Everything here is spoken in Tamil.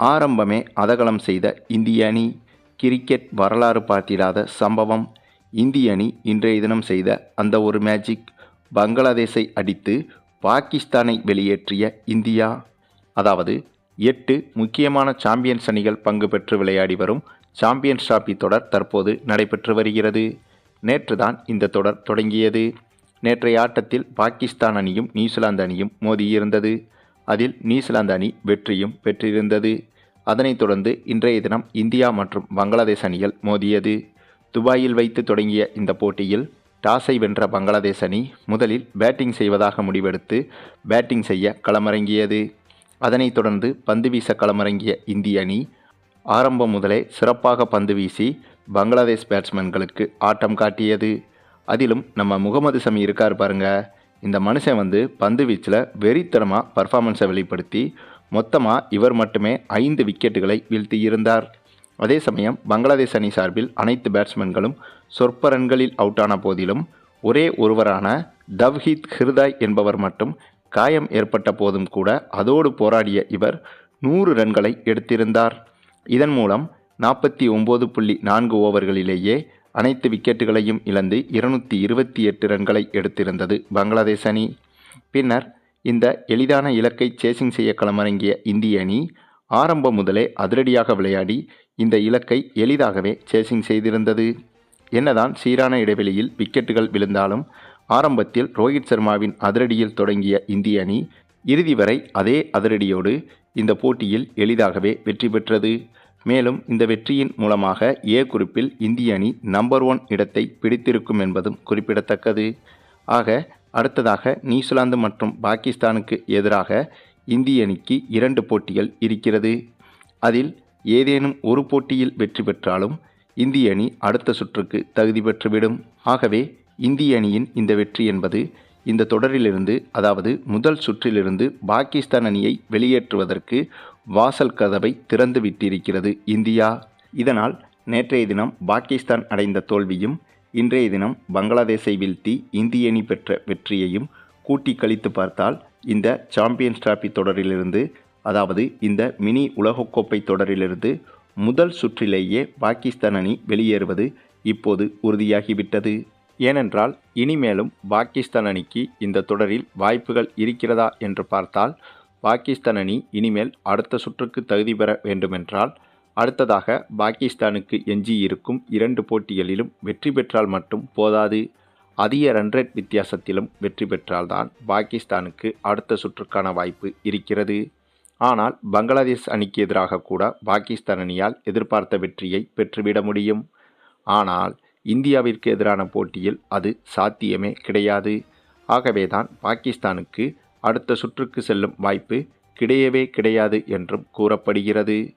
ஆரம்பமே அதகலம் செய்த இந்திய அணி கிரிக்கெட் வரலாறு பார்த்திடாத சம்பவம். இந்திய அணி இன்றைய தினம் செய்த அந்த ஒரு மேஜிக் பங்களாதேஷை அடித்து பாகிஸ்தானை வெளியேற்றிய இந்தியா. அதாவது எட்டு முக்கியமான சாம்பியன்ஸ் அணிகள் பங்கு பெற்று விளையாடி வரும் சாம்பியன்ஸ் டிராபி தொடர் தற்போது நடைபெற்று வருகிறது. நேற்று தான் இந்த தொடர் தொடங்கியது. நேற்றைய ஆட்டத்தில் பாகிஸ்தான் அணியும் நியூசிலாந்து அணியும் மோதியிருந்தது. அதில் நியூசிலாந்து அணி வெற்றியும் பெற்றிருந்தது. அதனைத் தொடர்ந்து இன்றைய தினம் இந்தியா மற்றும் பங்களாதேஷ் அணிகள் மோதியது. துபாயில் வைத்து தொடங்கிய இந்த போட்டியில் டாஸை வென்ற பங்களாதேஷ் அணி முதலில் பேட்டிங் செய்வதாக முடிவெடுத்து பேட்டிங் செய்ய களமிறங்கியது. அதனைத் தொடர்ந்து பந்து வீச களமிறங்கிய இந்திய அணி ஆரம்பம் முதலே சிறப்பாக பந்து வீசி பங்களாதேஷ் பேட்ஸ்மேன்களுக்கு ஆட்டம் காட்டியது. அதிலும் நம்ம முகமது சமி இருக்கார் பாருங்கள் இந்த மனுஷன் வந்து பந்து வீச்சில் வெறித்தனமாக பர்ஃபார்மன்ஸை வெளிப்படுத்தி மொத்தமாக இவர் மட்டுமே ஐந்து விக்கெட்டுகளை வீழ்த்தியிருந்தார். அதே சமயம் பங்களாதேஷ் அணி சார்பில் அனைத்து பேட்ஸ்மேன்களும் சொற்ப ரன்களில் அவுட்டான போதிலும் ஒரே ஒருவரான தவ்ஹீத் ஹிர்தாய் என்பவர் மட்டும் காயம் ஏற்பட்ட போதும் கூட அதோடு போராடிய இவர் நூறு ரன்களை எடுத்திருந்தார். இதன் மூலம் நாற்பத்தி ஒம்பது புள்ளி நான்கு ஓவர்களிலேயே அனைத்து விக்கெட்டுகளையும் இழந்து இருநூற்றி இருபத்தி எட்டு ரன்களை எடுத்திருந்தது பங்களாதேஷ் அணி. பின்னர் இந்த எளிதான இலக்கை சேசிங் செய்ய களமிறங்கிய இந்திய அணி ஆரம்பம் முதலே அதிரடியாக விளையாடி இந்த இலக்கை எளிதாகவே சேசிங் செய்திருந்தது. என்னதான் சீரான இடைவெளியில் விக்கெட்டுகள் விழுந்தாலும் ஆரம்பத்தில் ரோஹித் சர்மாவின் அதிரடியில் தொடங்கிய இந்திய அணி இறுதி வரை அதே அதிரடியோடு இந்த போட்டியில் எளிதாகவே வெற்றி பெற்றது. மேலும் இந்த வெற்றியின் மூலமாக ஏ குறிப்பில் இந்திய அணி நம்பர் ஒன் இடத்தை பிடித்திருக்கும் என்பதும் குறிப்பிடத்தக்கது. ஆக அடுத்ததாக நியூசிலாந்து மற்றும் பாகிஸ்தானுக்கு எதிராக இந்திய அணிக்கு இரண்டு போட்டிகள் இருக்கிறது. அதில் ஏதேனும் ஒரு போட்டியில் வெற்றி பெற்றாலும் இந்திய அணி அடுத்த சுற்றுக்கு தகுதி பெற்றுவிடும். ஆகவே இந்திய அணியின் இந்த வெற்றி என்பது இந்த தொடரிலிருந்து அதாவது முதல் சுற்றிலிருந்து பாகிஸ்தான் அணியை வெளியேற்றுவதற்கு வாசல் கதவை திறந்து விட்டிருக்கிறது இந்தியா. இதனால் நேற்றைய தினம் பாகிஸ்தான் அடைந்த தோல்வியும் இன்றைய தினம் பங்களாதேஷை வீழ்த்தி இந்திய அணி பெற்ற வெற்றியையும் கூட்டி கழித்து பார்த்தால் இந்த சாம்பியன்ஸ் டிராபி தொடரிலிருந்து அதாவது இந்த மினி உலகக்கோப்பை தொடரிலிருந்து முதல் சுற்றிலேயே பாகிஸ்தான் அணி வெளியேறுவது இப்போது உறுதியாகிவிட்டது. ஏனென்றால் இனிமேலும் பாகிஸ்தான் அணிக்கு இந்த தொடரில் வாய்ப்புகள் இருக்கிறதா என்று பார்த்தால் பாகிஸ்தான் அணி இனிமேல் அடுத்த சுற்றுக்கு தகுதி பெற வேண்டுமென்றால் அடுத்ததாக பாகிஸ்தானுக்கு எஞ்சியிருக்கும் இரண்டு போட்டிகளிலும் வெற்றி பெற்றால் மட்டும் போதாது. அதிக ரன் ரேட் வித்தியாசத்திலும் வெற்றி பெற்றால்தான் பாகிஸ்தானுக்கு அடுத்த சுற்றுக்கான வாய்ப்பு இருக்கிறது. ஆனால் பங்களாதேஷ் அணிக்கு எதிராக கூட பாகிஸ்தான் அணியால் எதிர்பார்த்த வெற்றியை பெற்றுவிட முடியும். ஆனால் இந்தியாவிற்கு எதிரான போட்டியில் அது சாத்தியமே கிடையாது. ஆகவேதான் பாகிஸ்தானுக்கு அடுத்த சுற்றுக்கு செல்லும் வாய்ப்பு கிடையவே கிடையாது என்றும் கூறப்படுகிறது.